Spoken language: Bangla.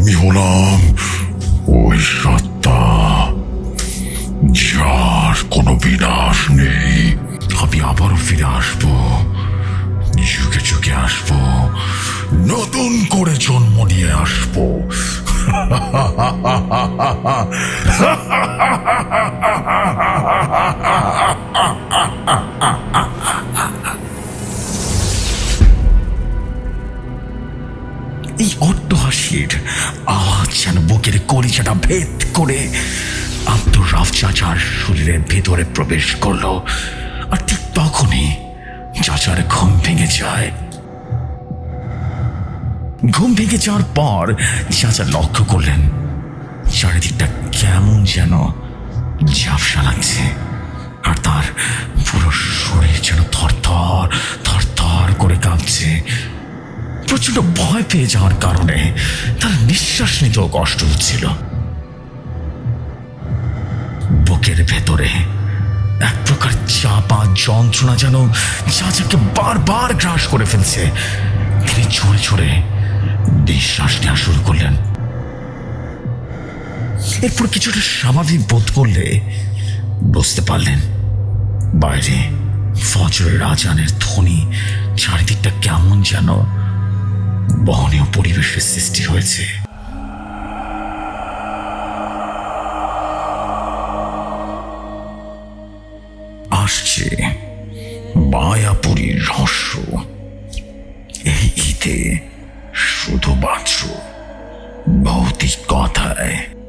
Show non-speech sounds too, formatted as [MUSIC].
আমি হলাম ওই সত্তা, যার কোনো বিনাশ নেই। আমি আবারও ফিরে আসব, যুগে যুগে আসব, নতুন করে জন্ম নিয়ে আসব। [LAUGHS] হাসির আওয়াজ যেন বুকের কলিজাটা ভেদ করে আব্দুর রাফ চাচার শরীরের ভেতরে প্রবেশ করল। আর ঠিক তখনই চাচার ঘুম ভেঙে যায়। ঘুম ভেঙে যাওয়ার পর চাচা লক্ষ্য করলেন, চারিদিকটা কেমন যেন ঝাপসা লাগছে। আর তার পুরো শরীর যেন প্রচণ্ড ভয় পেয়ে যাওয়ার কারণে তার নিঃশ্বাস নিতেও কষ্ট হচ্ছিল। বুকের ভেতরে এক প্রকার চাপা যন্ত্রণা যেন চাচাকে বারবার গ্রাস করে ফেলছে। তিনি ছড়ে ছড়ে নিঃশ্বাস নেওয়া শুরু করলেন। এরপর কিছুটা স্বাভাবিক বোধ করলে বুঝতে পারলেন, বাইরে ফজরের রাজানের ধ্বনি চারিদিকটা কেমন যেন বহনীয় পরিবেশের সৃষ্টি হয়েছে। আসছে মায়াপুরীর রহস্য। এই ঈদে শুধুমাত্র ভৌতিক কথায়।